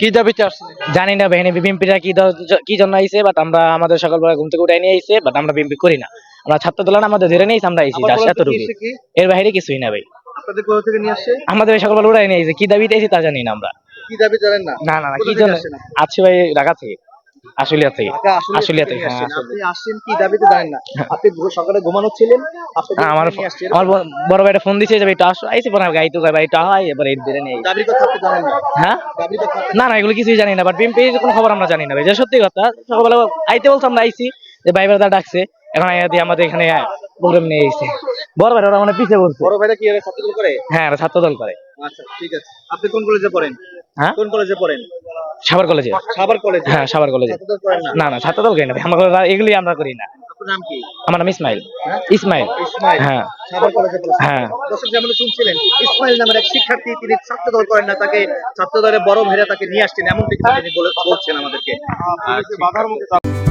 কি দাবিতে জানি না বাহিনী কি কি জন্য আইছে বাট আমরা আমাদের সকালবেলা ঘুম থেকে উঠে নিয়ে আইছে বাট আমরা বিএনপি করি না। আমরা ছাত্র দোলন আমাদের ধরে নিয়েছি আমরা আইছি এতটুকু এর বাইরে কিছুই না ভাই। আমাদের সকল সকালবেলা উড়াই নিয়ে আইছে কি দাবিতে আইছি তা জানি না আমরা। কি দাবি জানেন না? না না কি জন্য? আছি ভাই ঢাকা থেকে। আশুলিয়া থেকে। আশুলিয়া থেকে হ্যাঁ আপনি আসছেন কি দাবিতে জানেন না? আপনি সকালে ঘুমানো ছিলেন হ্যাঁ, আমার এখানে নিয়ে আসছে, আমার বড় ভাইটা ফোন দিছে যে ভাই আসো। আইছি পরে গাইতো ভাই একটু হয় এবার এই ধরে নিয়ে দাবির কথা আপনি জানেন না? হ্যাঁ? দাবির কথা আপনি- না না এগুলো কিছুই জানি না বাট কোনো খবর আমরা জানি না ভাই। যে সত্যি কথা সকালবেলা আইতে বলছে আমরা আইছি যে ভাই ডাকছে এখন আইয়া দিয়ে আমাদের এখানে প্রোগ্রাম নিয়ে এসেছে বড় ভাই ওরা মানে পিছিয়ে বলছে বড় ভাইরা কি করে? হ্যাঁ ওরা ছাত্র দল করে। আচ্ছা ঠিক আছে। আপনি কোন কলেজে পড়েন? হ্যাঁ? কোন কলেজে পড়েন? সাবার কলেজে। সাবার কলেজে? হ্যাঁ সাবার কলেজে। না। না ছাত্র দল করি না। আমরা এগুলি আমরা করি না। আপনার নাম কি? আমার নাম ইসমাইল। হ্যাঁ? ইসমাইল। হ্যাঁ। হ্যাঁ। দর্শক যেমন শুনছিলেন ইসমাইল নামের এক শিক্ষার্থী তিনি ছাত্র দল করেন না তাকে ছাত্র দলের বড় ভাইরা তাকে নিয়ে আসছেন এমনটি কিন্তু তিনি বলে- বলছেন আমাদেরকে।